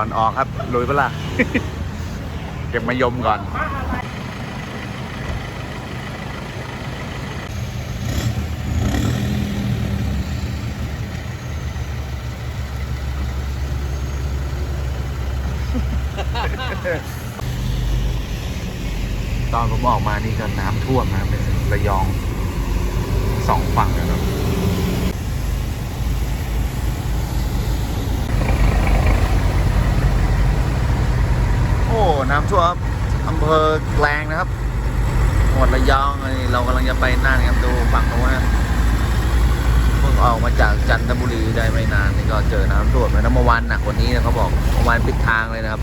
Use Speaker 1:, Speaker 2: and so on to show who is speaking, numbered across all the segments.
Speaker 1: ก่อ
Speaker 2: นออกครับลุยปล่ะเก็บมายมก่อนตอนผมออกมานี่ก็น้ำท่วมนะครับเป็นระยองสองฝั่งนะครับ น้ำท่วมอำเภอแกลงนะครับจังหวัดระยองเรากำลังจะไปน่านครับดูฝั่งโน้นนะเพิ่งออกมาจากจันทบุรีได้ไม่นานนี่ก็เจอน้ำท่วมแล้วนะเมื่อวานหนักกว่านี้นะเขาบอกเมื่อวานปิดทางเลยนะครับ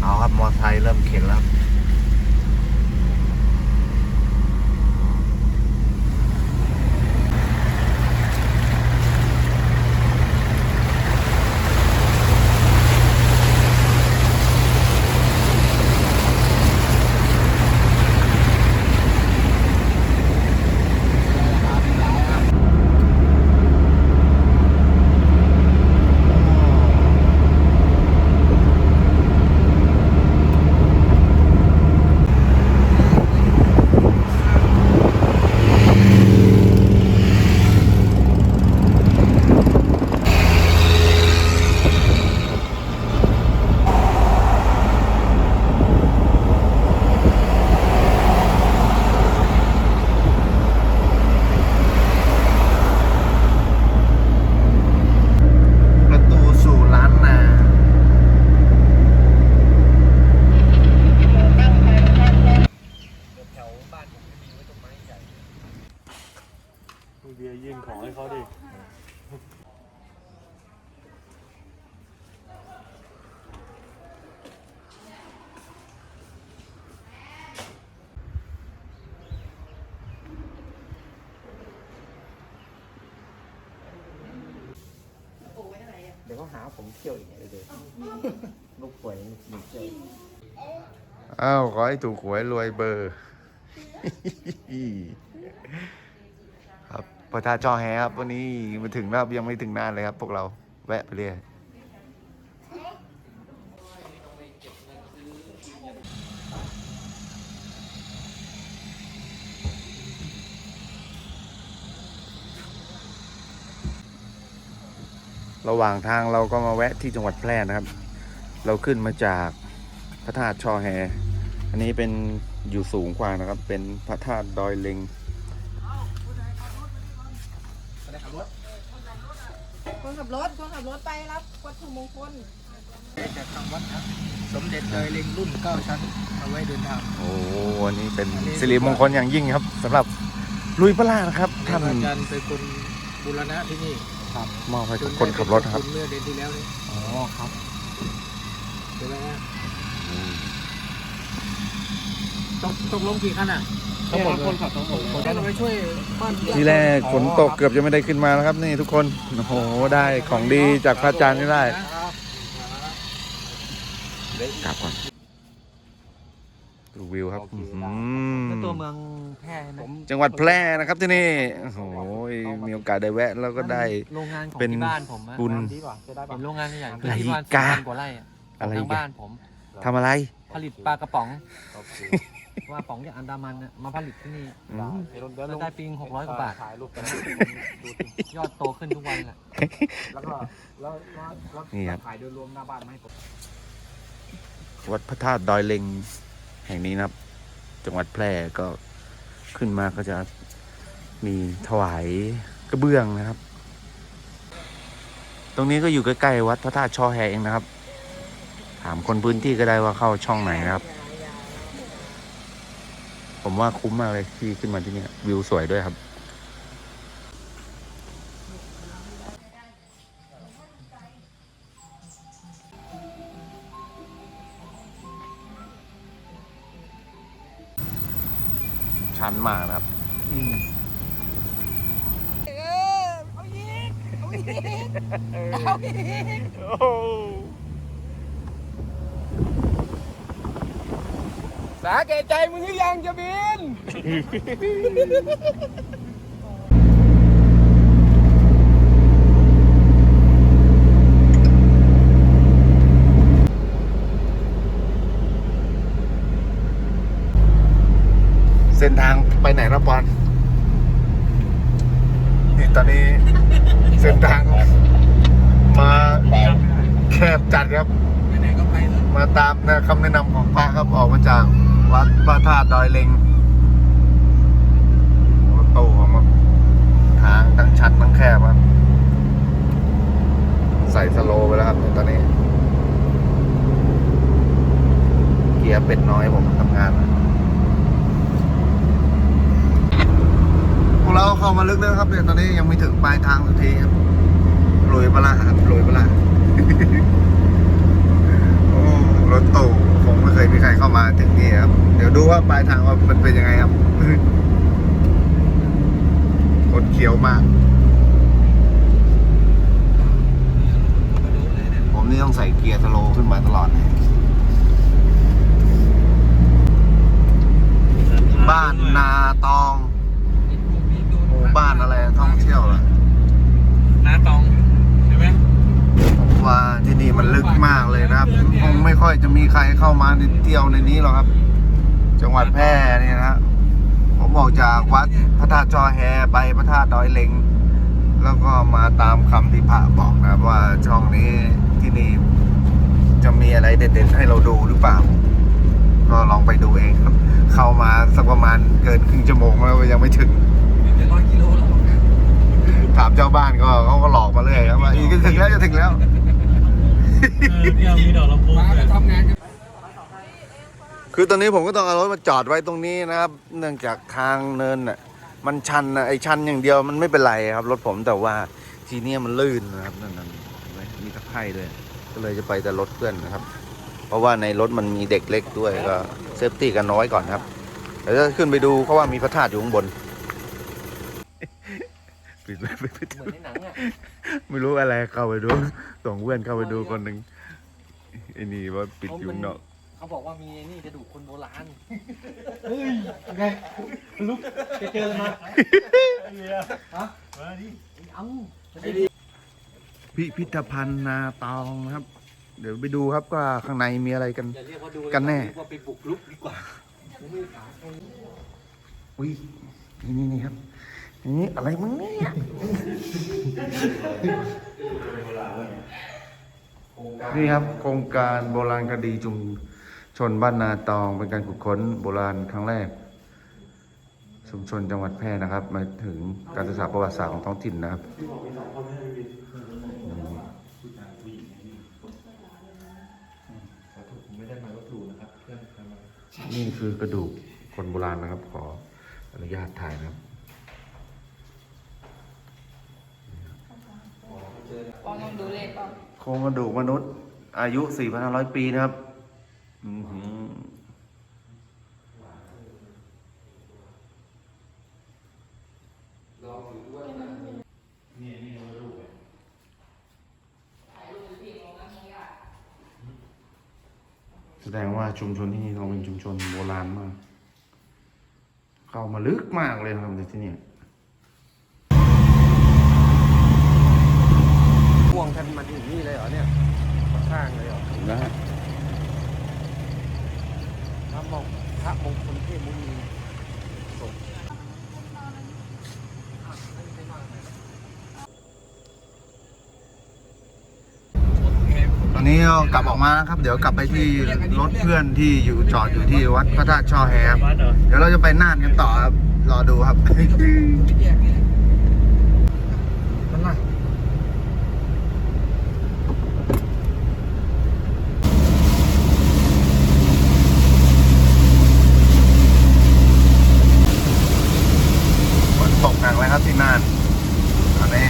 Speaker 2: เอาครับมอไซค์เริ่มเข็นแล้วครับประตูสู่ร้านนา
Speaker 1: เบียร์ยื่นของให้เขาดิ
Speaker 3: เดี๋ยวเขาหาผมเที่ยวอีกไงเดี๋ยวลูกป่วยหนึ่งเที่ยว
Speaker 2: อ้าว ขอให้ถูกหวยรวยเบอร์ครับ พระธาตุจอแฮครับวันนี้มาถึงแล้วยังไม่ถึงนานเลยครับ พวกเราแวะไปเรื่อยระหว่างทางเราก็มาแวะที่จังหวัดแพร่นะครับ เราขึ้นมาจากพระธาตุชอแฮ อันนี้เป็นอยู่สูงกว่านะครับ เป็นพระธาตุดอยเล็ง
Speaker 4: คนขับ รถคนขับรถไปรับวัตถุมงคล
Speaker 3: จากทางวัดครับสมเด็จเลยเล็งรุ่นเก้าชั้นเอาไว้เดินทาง
Speaker 2: โอ้อันนี้เป็นสิริมงคลอย่างยิ่งครับสำหรับลุยพระลานะครับท่าน
Speaker 3: อาจารย์เป็นคนบูรณะที่นี่ครับ
Speaker 2: มอบให้กับคนขับรถครับ
Speaker 3: เมื่อเดือนที่แล้วนี่
Speaker 1: อ๋อครับ
Speaker 3: ใช่ไหมฮะตกตกลงกี่คันอะ
Speaker 1: ทั้งหมดคนขับทั้งหมด
Speaker 3: ผมจะไปช่วยบ้าน
Speaker 2: ทีแรกฝนตกเกือบจะไม่ได้ขึ้นมานะครับ นี่ทุกคน โอ้โห ได้ของดีจากพระอาจารย์นี่ได้
Speaker 3: ครับ
Speaker 2: กลับก่อนดูวิวครับ
Speaker 1: โอเค
Speaker 2: อื้อหื
Speaker 1: ได้
Speaker 2: อ
Speaker 3: แล้วตัวเมืองแพร่ใช่ไหม
Speaker 2: จังหวัดแพร่นะครับที่นี่ โอ้โห มีโอกาสได้แวะแล้วก็ได้
Speaker 3: โรงงานของ
Speaker 2: เป็น
Speaker 3: ที่บ้านผมอะ
Speaker 2: บุญ
Speaker 1: ดีกว่าจะได้ปะ
Speaker 3: เห็นโรงงานใหญ่
Speaker 2: อะไร
Speaker 3: ที่บ้าน
Speaker 2: กะ
Speaker 3: สองพันกว่าไร่อะ
Speaker 2: อะไร
Speaker 3: ทาง
Speaker 2: อีก
Speaker 3: บ้า
Speaker 2: อะ
Speaker 3: นผม
Speaker 2: ทำอะไร
Speaker 3: ผลิตปลากระป๋อง
Speaker 1: โอเค
Speaker 3: ว่าป๋องจากอันดามันน่ะมาผลิตที่นี่
Speaker 2: อืม
Speaker 1: เดี๋ยวลงเดี๋ยวล
Speaker 3: แล้ว
Speaker 1: ง
Speaker 3: ได้ปีหกร้อยกว่าบาท
Speaker 1: ถ่ายรูปกันดูสิ
Speaker 3: ยอดโตขึ้นทุกวันแหละ
Speaker 1: แล้วก็แล้วแล้วแล้ว
Speaker 2: นี่ครับ
Speaker 1: ถ่ายโดยรวมหน้าบ้านมาให้ผม
Speaker 2: วัดพระธาตุดอยเล็งแห่งนี้นะครับ จังหวัดแพร่ก็ขึ้นมาก็จะมีถวายกระเบื้องนะครับ ตรงนี้ก็อยู่ใกล้ๆวัดพระธาตุช่อแฮเองนะครับ ถามคนพื้นที่ก็ได้ว่าเข้าช่องไหนนะครับ ผมว่าคุ้มมากเลยที่ขึ้นมาที่เนี่ยวิวสวยด้วยครับ ชันมากนะครับ
Speaker 1: สาแก่ใจมึงหรือยังจะบิน
Speaker 2: เส้นทางไปไหนนะปอน นี่ตอนนี้ เส้นทางมาแคบจัดครับ
Speaker 3: ไหนก็ไปเลย
Speaker 2: มาตามนะคำแนะนำของพระครับออกมาจากวัดพระธาตุดอยเล็งรถตู้ของมันทางทั้งชันทั้งแคบครับ ใส่สโลว์ไปแล้วครับตอนนี้ เกี ยเป็ดน้อยผมทำงานพวกเราเข้ามาลึกเลยครับเนี่ยตอนนี้ยังไม่ถึงปลายทางสักทีครับลุยปละครับลุยปละโอ้รถตู้คงไม่เคยมีใครเข้ามาถึงนี่ครับ เดี๋ยวดูว่าปลายทางว่ามันเป็นยังไงครับคนเขียวมาก ผมนี่ต้องใส่เกียร์สโลขึ้นมาตลอดเลย บ้านนาตองหมู่บ้านอะไรท่องเที่ยวเหรอ
Speaker 3: น้าตองใช่ไหม
Speaker 2: ผมว่าที่นี่มันลึกมากเลยนะครับคงไม่ค่อยจะมีใครเข้ามาเที่ยวในนี้หรอกครับ จังหวัดแพร่นี่นะฮะผมออกจากวัดพระธาตุจอแฮไปพระธาตุดอยเล็ง แล้วก็มาตามคำที่พระบอกนะครับว่าช่องนี้ที่นี่จะมีอะไรเด็ดๆให้เราดูหรือเปล่า ก็ลองไปดูเองครับ เข้ามาสักประมาณเกินครึ่งชั่วโมงแล้วยังไม่ถึง
Speaker 3: จะร้อยกิโลแล้ว
Speaker 2: ถามเจ้าบ้านก็เขาก็หลอกมาเลยครับว่าอีกจะถึงแล้วจะถึงแล้ว
Speaker 3: เนี่ยมีดอกลำโพง
Speaker 1: มาไปทำงานกัน
Speaker 2: คือตอนนี้ผมก็ต้องเอารถมาจอดไว้ตรงนี้นะครับ เนื่องจากทางเนินน่ะมันชันนะไอ้ชันอย่างเดียวมันไม่เป็นไรครับรถผมแต่ว่าทีเนี้ยมันลื่นนะครับนั่นนั่นเห็นไหมมีตะไคร่ด้วยก็เลยจะไปแต่รถเพื่อนนะครับ เพราะว่าในรถมันมีเด็กเล็กด้วยก็ เซฟตี้กันน้อยก่อนครับเดี๋ยวจะขึ้นไปดูเพราะว่ามีพระธาตุอยู่ข้างบนปิดไว้ปิดไว้
Speaker 3: เหมือนในหนังอะ
Speaker 2: ไม่รู้อะไรเข้าไปดูส่งเพื่อนเข้าไปดูคนหนึ่งไอ้นี่ว่าปิดอยู่ข้างนอก
Speaker 3: เขาบอกว่ามีไอ้นี่กระดูกคนโบราณ
Speaker 1: ลุกจะเจอมา
Speaker 3: เอ้า
Speaker 2: พิพิธภัณฑ์นาตองนะครับ เดี๋ยวไปดูครับว่าข้างในมีอะไรกัน
Speaker 3: อย่าเรียกว่าดู
Speaker 2: กันแน่
Speaker 3: เรียกว่าไปบุกลุกดีกว่า
Speaker 2: อุ้ยนี่นี่นี่ครับนี่อะไรมึงเนี่ยนี่ครับโครงการโบราณคดีชุมชนบ้านนาตองเป็นการขุดค้นโบราณครั้งแรก ชุมชนจังหวัดแพร่นะครับ มาถึงการศึกษาประวัติศาสตร์ของท้องถิ่นนะครับนี่ คือกระดูกคนโบราณนะครับ ขออนุญาตถ่ายนะครับ
Speaker 4: ปองลองดูเลขปอง
Speaker 2: โครงกระดูกมนุษย์อายุ 4,500 ปีนะครับ อือหือ แสดงว่า ชุมชนที่นี่เราเป็นชุมชนโบราณมาก เข้ามาลึกมากเลยนะครับในที่นี่
Speaker 1: พ่วงกันมาถึงนี่เลยเหรอเนี่ยมาข้างเลยเหรอ
Speaker 2: นะฮะ
Speaker 1: พระมงพระมงคลเทพมุนีส่ง
Speaker 2: ตอ นนี้ก็กลับออกมานะครับ เดี๋ยวกลับไปที่รถเพื่อนที่อยู่จอดอยู่ที่วัดพระธาตุช่อแฮครับ
Speaker 1: เหรอ
Speaker 2: เดี๋ยวเราจะไปน่านกันต่อครับ รอดูครับ
Speaker 1: นั่นล่ะ
Speaker 2: ฝนตกหนักเลยครับที่น่านตอนนี้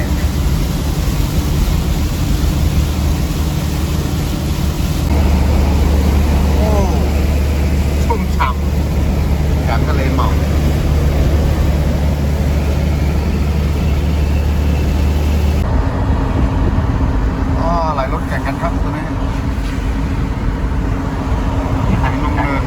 Speaker 2: โอ้ชุ่มฉ่ำกลางทะเลหมอกอ๋อไหลรถแข่งกันครับตัวนี้หันลงเนิน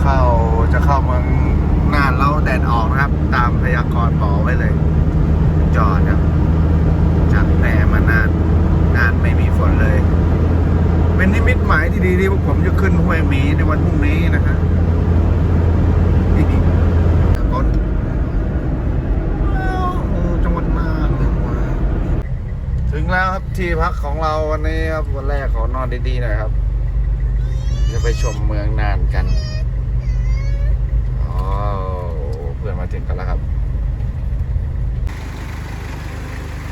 Speaker 2: เข้าจะเข้าเมืองน่านแล้วแดดออกนะครับ ตามพยากรณ์บอกไว้เลย จอดครับจากแพรมานานนานไม่มีฝนเลย เป็นนิมิตหมายที่ดีที่พวกผมจะขึ้นห้วยหมีในวันพรุ่งนี้นะฮะนี่ต้นโอ้จังหวัดน่านถึงแล้ว ครับที่พักของเราวันนี้ครับวันแรกขอนอนดีๆหน่อยครับ จะไปชมเมืองน่านกันอ๋อเพื่อนมาถึงกันแล้วครับ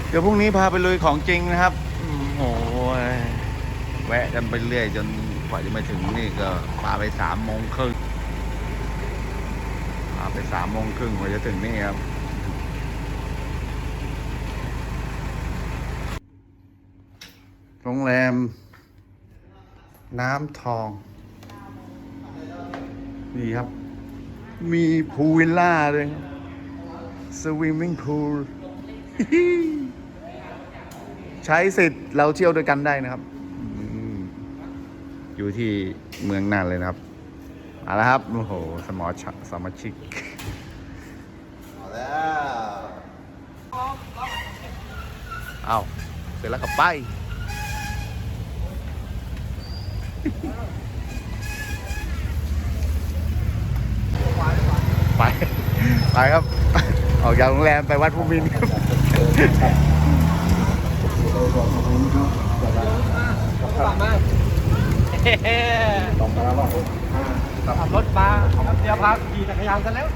Speaker 2: เดี๋ยวพรุ่งนี้พาไปลุยของจริงนะครับโอ้โหแวะกันไปเรื่อยจนกว่าจะมาถึงนี่ก็พาไปสามโมงครึ่งพาไปสามโมงครึ่งกว่าจะถึงนี่ครับ โรงแรม น้ำทอง นี่ครับ มีพูลวิลล่าด้วยครับสวิมมิ่งพูลใช้สิทธิ์เราเที่ยวด้วยกันได้นะครับอืมอยู่ที่เมืองน่านเลยนะครับเอาละครับ โอ้โห สมอชสมาชิกเอาแล้วเอาเสร็จแล้วกับไป ไป ไปครับ ออกจากโรงแรมไปวัดภูมินทร์ครับ
Speaker 1: ขับรถมาเดียวพาขี่จักรยานกันแล้ว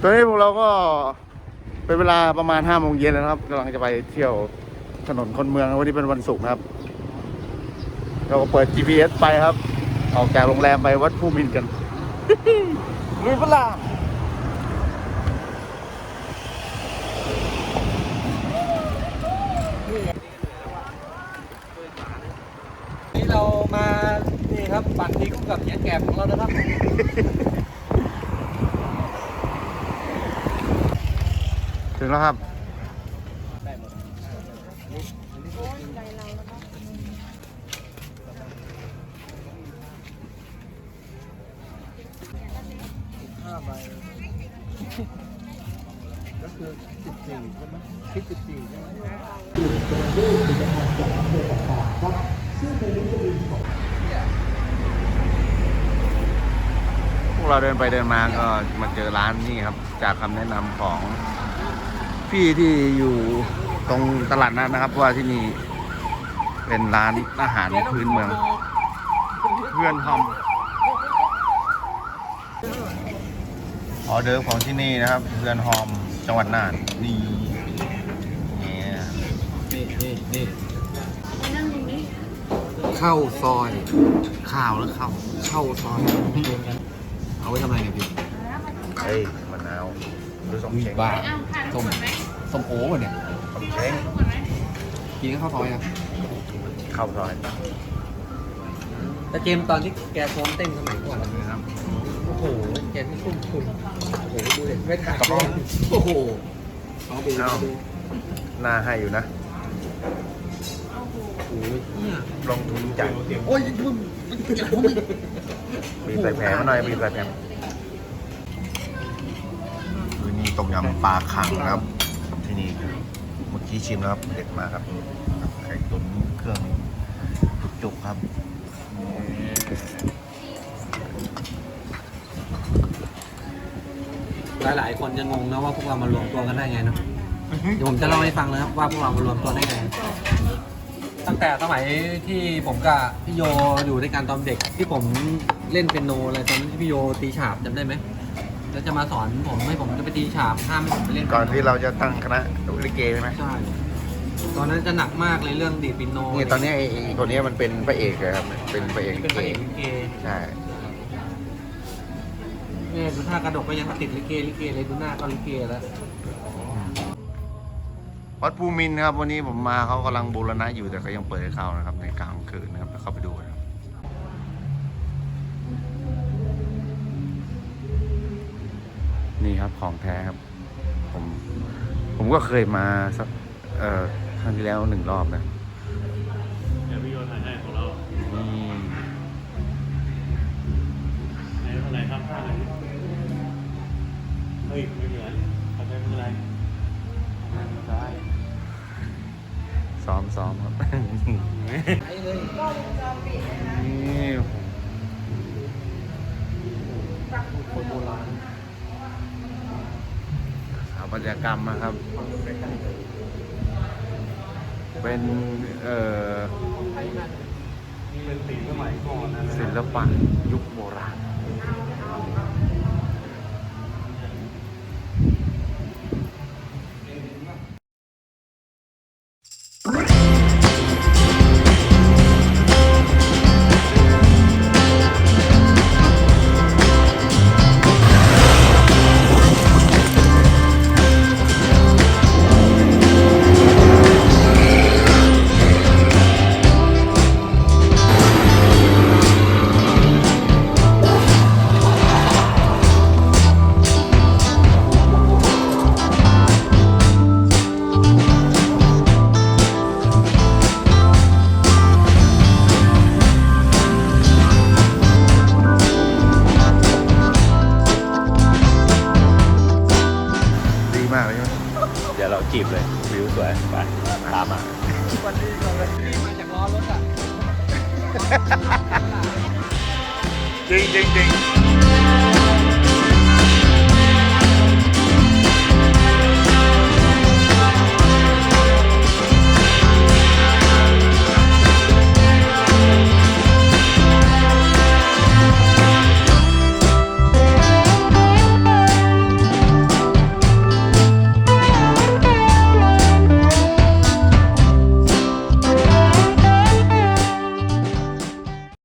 Speaker 2: ตอนนี้พวกเราก็เป็นเวลาประมาณห้าโมงเย็นแล้วนะครับกำลังจะไปเที่ยวถนนคนเมืองวันนี้เป็นวันศุกร์นะครับ เราก็เปิด GPS ไปครับ ออกจากโรงแรมไปวัดภูมินทร์กันลุยพลา
Speaker 1: นี่เรามานี่ครับปั่นทีคู่กับเฮียแกบของเรานะครับ
Speaker 2: ถึงแล้วครับ เราเดินไปเดินมาก็มาเจอร้านนี่ครับ จากคำแนะนำของพี่ที่อยู่ตรงตลาดนัดนะครับว่าที่นี่เป็นร้านอาหารพื้นเมืองเพื่อนทอมออเดิร์ของที่นี่นะครับเพื่อนฮอมจังหวัดน่านนี่เนี่ย
Speaker 1: นี่นี่นี่เข้าวซอย
Speaker 2: ข้าวหรือข้าว
Speaker 1: ข้าวซอย เอาไว้ทำอะไรเนี่ยพี่
Speaker 2: เฮ้ยมะนาวหรือสมเช้ง
Speaker 1: บ้าส้มส้มโอ้ป่ะเนี่ย
Speaker 2: สมเช้ง
Speaker 1: กินกับข้าวซอยนะ
Speaker 2: เข้าซอย
Speaker 1: แต่เจมส์ตอนที่แกซ้อมเต้นสมัยก่อน
Speaker 2: นะครับ
Speaker 1: โอ้โหแกที่คุ้มทุนโอ้โหดูเลยไม่ถ่าย
Speaker 2: กระป๋อง
Speaker 1: โอ้โหเอาดู
Speaker 2: เอา
Speaker 1: เอาดู
Speaker 2: หน้าให้อยู่นะ
Speaker 1: โอ้โหเนี่ย
Speaker 2: ลงทุนจ่าย
Speaker 1: โอ้ยมึงมันเจ็ บผมอีก
Speaker 2: บีบใส่แผลมาหน่อยบีบใส่แผลคือนี่ต้มยำปลาขังนะครับ ที่นี่เมื่อกี้ชิมแล้วครับเด็ดมากครับไข่ตุ๋นเครื่องจุกๆครับ
Speaker 1: หลายหลายๆคนจะงงนะว่าพวกเรามารวมตัวกันได้ไงเนาะเดี๋ยวผมจะเล่าให้ฟังนะครับว่าพวกเรามารวมตัวได้ไง ตั้งแต่สมัยที่ผมกับพี่โยอยู่ด้วยกันตอนเด็กที่ผม เล่นเป็นโนอะไรตอนนั้นที่พี่โยตีฉาบจำได้ไหมแล้วจะมาสอนผมให้ผมจะไปตีฉาบห้ามให้ผมไปเล่น
Speaker 2: ก่อนที่เราจะตั้งคณะลิเกใช่ไหม
Speaker 1: ใช่ตอนนั้นจะหนักมากเลยเรื่องดีดปินโน
Speaker 2: นี่ตอนนี้ไอ้ไอ้ตัวนี้มันเป็นพระเอกเลยครับเป็นพระเอกลิ
Speaker 1: เป็น
Speaker 2: เก
Speaker 1: พระเอกลิเก
Speaker 2: ใช่
Speaker 1: เนี่ยดูท่ากระดกก็ยังมาติดลิเกลิเกเลยดูหน้าก็ลิเกแล้ว
Speaker 2: วัดภูมินทร์นะครับ วันนี้ผมมาเขากำลังบูรณะอยู่แต่เขายังเปิดให้เข้านะครับ ในกลางคืนนะครับเข้าไปดูน นี่ครับของแท้ครับ ผมผมก็เคยมาสักเอ่อครั้งที่แล้วหนึ่งรอบนะ
Speaker 5: เดี๋ยวพี่โยนถ่ายให้ของเรา
Speaker 2: นี่
Speaker 5: ไหนเท่าไหร่ครับท่าไหนเฮ้ยไม่เหมือนเขาใช้มืออะไรมือซ้าย
Speaker 2: ซ้อมซ้อมครับ
Speaker 1: ไอ้เลย
Speaker 2: นี่
Speaker 1: คนโบราณ
Speaker 2: สถา ปัตยกรรมนะครับ เป็นเอ่อ
Speaker 5: นี่เป็นสีสมัยก่อนนะ
Speaker 2: ศิลปะยุคโบราณ
Speaker 3: วิวสวยไปตามมา
Speaker 1: มาจากล้อรถอะ
Speaker 2: จริงจริงจริง